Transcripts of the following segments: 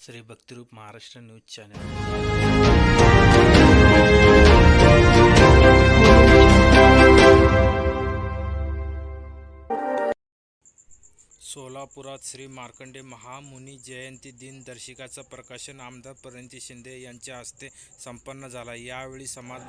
Shri Bhaktirup Maharashtra news channel. सोलापुरात श्री मार्कंडे महामुनी जयंती दिनदर्शिकाचं प्रकाशन आमदार परंती शिंदे यांच्या हस्ते संपन्न झाला. यावेळी समाज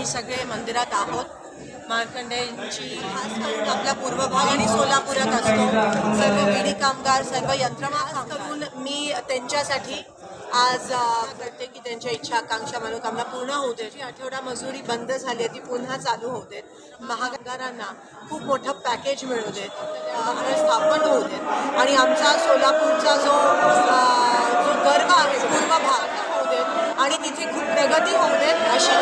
आम्ही सगळे मंदिरात आहोत. मार्कंडेयांची खास करून आपला पूर्व भाग आणि सोलापुरात असतो. सर्व विडी कामगार सर्व यंत्रमा खास करून मी त्यांच्यासाठी आज करते की त्यांच्या इच्छा आकांक्षा मनोकामना पूर्ण होऊ दे आठवडा मजुरी बंद झाली आहे ती पुन्हा चालू होऊ देत. महागारांना खूप मोठं पॅकेज मिळू देत. स्थापन होऊ देत. आणि आमचा सोलापूरचा जो जो गर्व आहे पूर्व भाग होऊ देत. आणि तिथे खूप प्रगती होऊ देत अशी